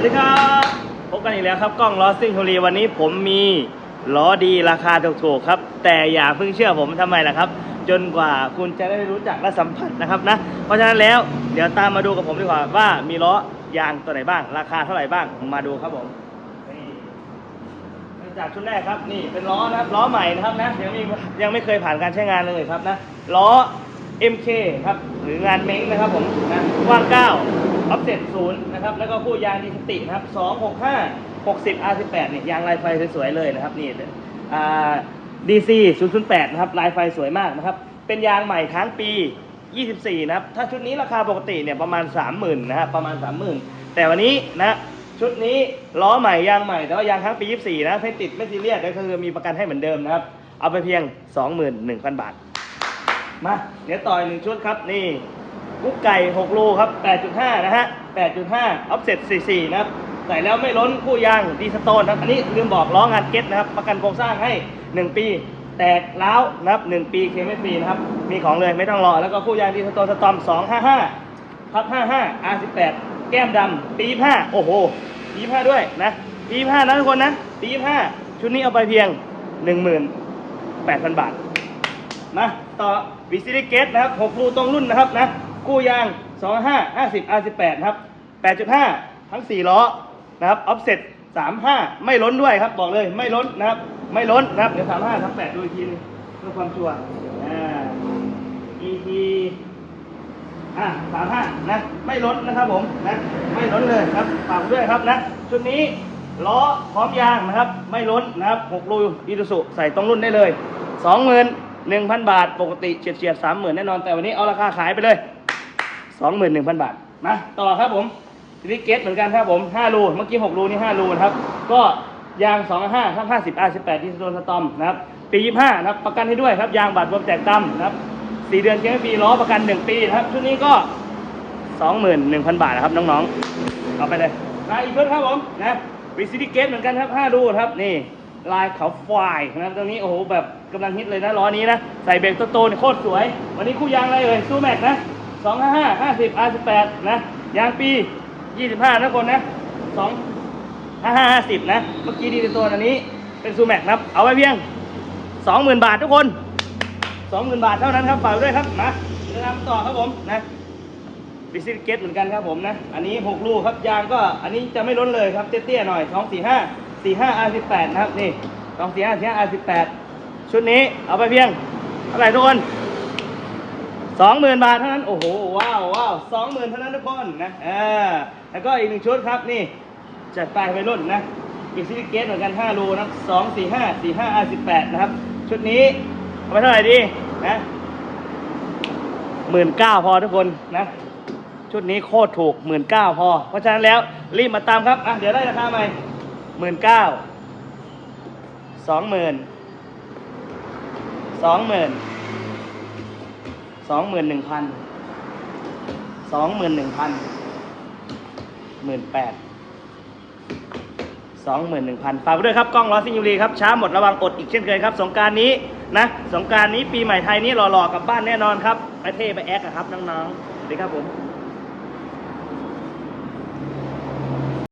วัสดีครับพบกันอีกแล้วครับกล้องล้อซิ่งทุรีวันนี้ผมมีล้อดีราคาถูกๆครับ แต่อย่าเพิ่งเชื่อผมทำไมล่ะครับ จนกว่าคุณจะได้รู้จักและสัมผัสนะครับนะ เพราะฉะนั้นแล้วเดี๋ยวตามมาดูกับผมดีกว่าว่ามีล้อยางตัวไหนบ้าง ราคาเท่าไหร่บ้างมาดูครับผมนี่จากชุดแรกครับนี่เป็นล้อนะครับล้อใหม่นะครับนะยังไม่ยังไม่เคยผ่านการใช้งานเลยครับนะล้อ MK ครับหรืองานเม้งนะครับผมนะกว้าง9อ อฟเซ็ตศูนย์นะครับ แล้วก็คู่ยางดีสตินะครับ265 60 R18 เนี่ยยางลายไฟสวยๆเลยนะครับนี่อ่า DC 008นะครับลายไฟสวยมากนะครับ เป็นยางใหม่ค้างปี 24 นะครับ ถ้าชุดนี้ราคาปกติเนี่ยประมาณ 30,000นะครับประมาณ 30,000 แต่วันนี้นะชุดนี้ล้อใหม่ยางใหม่แต่ว่ายางค้างปี 24 นะไม่ติดไม่ซีเรียสก็คือมีประกันให้เหมือนเดิมนะครับ เอาไปเพียง 21,000 บาท มาเดี๋ยวต่ออีกหนึ่งชุดครับนี่ กุ๊กไก่6รูครับ 8.5 นะฮะ 8.5 offset 44 นะครับ ใส่แล้วไม่ล้นคู่ยางดีสโตนครับ อันนี้ลืมบอกล้องานเก็ตนะครับ ประกันโครงสร้างให้ 1 ปี แตกล้าวนะครับ 1 ปีเคลมไม่ฟรีนะครับ มีของเลยไม่ต้องรอ แล้วก็คู่ยางดีสโตนสตอม 255พับ55 R18 แก้มดำปี5โอ้โหปี5ด้วยนะ ปี5นะทุกคนนะปี5ชุดนี้เอาไปเพียง 18,000 บาทมาต่อวิซิลิเกตนะครับ6รูตรงรุ่นนะครับนะ คู่ยาง 25 50 R18 ครับ 8.5 ทั้ง 4 ล้อนะครับออฟเซ็ต35 ไม่ล้นด้วยครับบอกเลยไม่ล้นนะครับ ไม่ล้นนะครับเดี๋ยว35 ทั้ง 8 ดูอีกทีนึงเพื่อความชัวร์อ่า ET อะ35 นะ ไม่ล้นนะครับผมนะไม่ล้นเลยครับฝากด้วยครับนะชุดนี้ล้อพร้อมยางนะครับ ไม่ล้นนะครับ6รูอีซูซุใส่ตรงรุ่นได้เลย 21,000 บาท ปกติเฉียดเฉียดๆ30,000 แน่นอน แต่วันนี้เอาราคาขายไปเลย 21,000บาทนะต่อครับผมซิลิเกตเหมือนกันครับผม5รูเมื่อกี้6รูนี่5รูนะครับ ก็ยาง25ครับ50 R18 ดิสโทนสตอมนะครับ ปี25นะครับ ประกันให้ด้วยครับ ยางบาดบวมแตกต่ำนะครับ4เดือนเช็คฟรีล้อประกัน1ปีนะครับ ชุดนี้ก็21,000บาทนะครับน้องๆ เอาไปเลยมาอีกชุดครับผมนะวิซิลิเกตเหมือนกันครับ5รูครับนี่ลายเขาวายนะครับตรงนี้โอ้โหแบบกำลังฮิตเลยนะล้อนี้นะ ใส่เบรกโตๆเนี่ยโคตรสวย วันนี้คู่ยางอะไรเอ่ยซูแม็กนะ 255 50 R18 นะยางปี25นะคนนะ2 55 50นะ เมื่อกี้ดีตัวอันนี้เป็นซูแม็กนะครับ เอาไว้เพียง20,000บาททุกคน20,000บาทเท่านั้นครับฝากด้วยครับมาเดินทางต่อครับผมนะบิซิเกตเหมือนกันครับผมนะ อันนี้ 6 ลูกครับ ยางก็อันนี้จะไม่ล้นเลยครับ เตี้ยๆหน่อย 2 4 5 4 5 R18 นะครับ นี่ 2 4 5 4 5 R18 ชุดนี้เอาไปเพียงเท่าไหร่ทุกคน 20,000บาทเท่านั้น โอ้โห ว้าวว้าว20,000เท่านั้นทุกคนนะเออแล้วก็อีกหนึ่งชุดครับนี่ จัดไปไปรุ่นนะบิซิลิเกตเหมือนกัน5รูนะครับ2 4 5 4 5 R18 นะครับ ชุดนี้เอาไปเท่าไหร่ดีนะหมื่นเก้าพอทุกคนนะชุดนี้โคตรถูกหมื่นเก้าพอ เพราะฉะนั้นแล้วรีบมาตามครับอะเดี๋ยวได้ราคาใหม่หมื่นเก้าสองหมื่นสองหมื่น สองหมื่นหนึ่งพันสองหมื่นหนึ่งพันหมื่นแปดสองหมื่นหนึ่งพันฝากไว้ด้วยครับกล้องร้อซิงยูรีครับช้าหมดระวังอดอีกเช่นเคยครับ สงการนี้นะ สงการนี้ปีใหม่ไทยนี้หล่อๆกลับบ้านแน่นอนครับไปเท่ไปแอคอะครับน้องๆสวัสดีครับผม